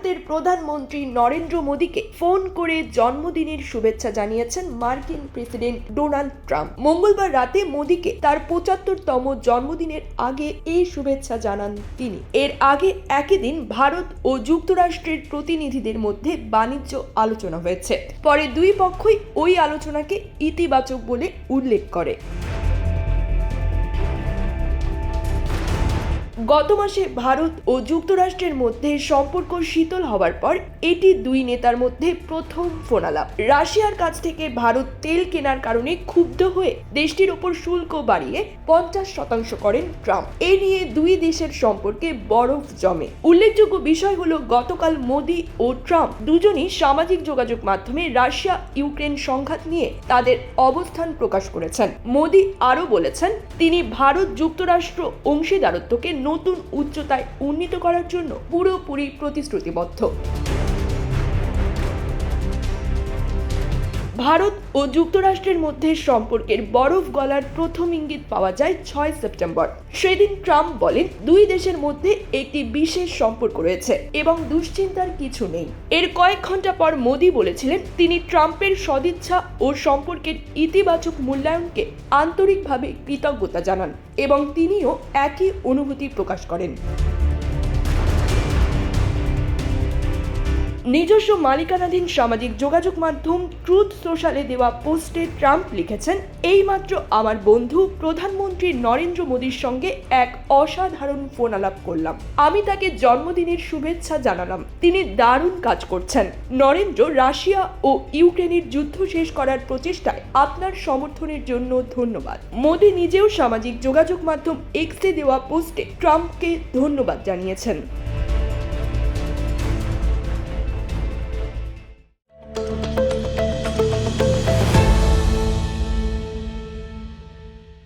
প্রধানমন্ত্রী নরেন্দ্র মোদীকে ফোন করে জন্মদিনের শুভেচ্ছা জানিয়েছেন মার্কিন প্রেসিডেন্ট ডোনাল্ড ট্রাম্প। মঙ্গলবার রাতে মোদীকে তার পঁচাত্তরতম জন্মদিনের আগে এই শুভেচ্ছা জানান তিনি। এর আগে একই দিন ভারত ও যুক্তরাষ্ট্রের প্রতিনিধিদের মধ্যে বাণিজ্য আলোচনা হয়েছে। পরে দুই পক্ষই ওই আলোচনাকে ইতিবাচক বলে উল্লেখ করে। গত মাসে ভারত ও যুক্তরাষ্ট্রের মধ্যে সম্পর্ক শীতল হওয়ার পর এটি দুই নেতার মধ্যে প্রথম ফোনালাপ রাশিয়ার কাছ থেকে ভারত তেল কেনার কারণে ক্ষুব্ধ হয়ে দেশটির ওপর শুল্ক বাড়িয়ে পঞ্চাশ শতাংশ করেন ট্রাম্প। এ নিয়ে দুই দেশের সম্পর্কে বরফ জমে। উল্লেখযোগ্য বিষয় হলো, গতকাল মোদি ও ট্রাম্প দুজনই সামাজিক যোগাযোগ মাধ্যমে রাশিয়া ইউক্রেন সংঘাত নিয়ে তাদের অবস্থান প্রকাশ করেছেন। মোদি আরও বলেছেন, তিনি ভারত যুক্তরাষ্ট্র অংশীদারত্বকে নতুন উচ্চতায় উন্নীত করার জন্য পুরোপুরি প্রতিশ্রুতিবদ্ধ। ভারত ও যুক্তরাষ্ট্রের মধ্যে সম্পর্কের বরফ গলার প্রথম ইঙ্গিত পাওয়া যায় ছয় সেপ্টেম্বর। সেদিন ট্রাম্প বলেন, দুই দেশের মধ্যে একটি বিশেষ সম্পর্ক রয়েছে এবং দুশ্চিন্তার কিছু নেই। এর কয়েক ঘণ্টা পর মোদি বলেছিলেন, তিনি ট্রাম্পের সদিচ্ছা ও সম্পর্কের ইতিবাচক মূল্যায়নকে আন্তরিকভাবে কৃতজ্ঞতা জানান এবং তিনিও একই অনুভূতি প্রকাশ করেন। নিজস্ব মালিকানাধীন সামাজিক যোগাযোগ মাধ্যম ট্রুথ সোশ্যালে দেওয়া পোস্টে ট্রাম্প লিখেছেন, এইমাত্র আমার বন্ধু প্রধানমন্ত্রী নরেন্দ্র মোদীর সঙ্গে এক অসাধারণ ফোন আলাপ করলাম। আমি তাকে জন্মদিনের শুভেচ্ছা জানালাম। তিনি দারুণ কাজ করছেন। নরেন্দ্র রাশিয়া ও ইউক্রেনের যুদ্ধ শেষ করার প্রচেষ্টায় আপনার সমর্থনের জন্য ধন্যবাদ। মোদী নিজেও সামাজিক যোগাযোগ মাধ্যম এক্সে দেওয়া পোস্টে ট্রাম্পকে ধন্যবাদ জানিয়েছেন।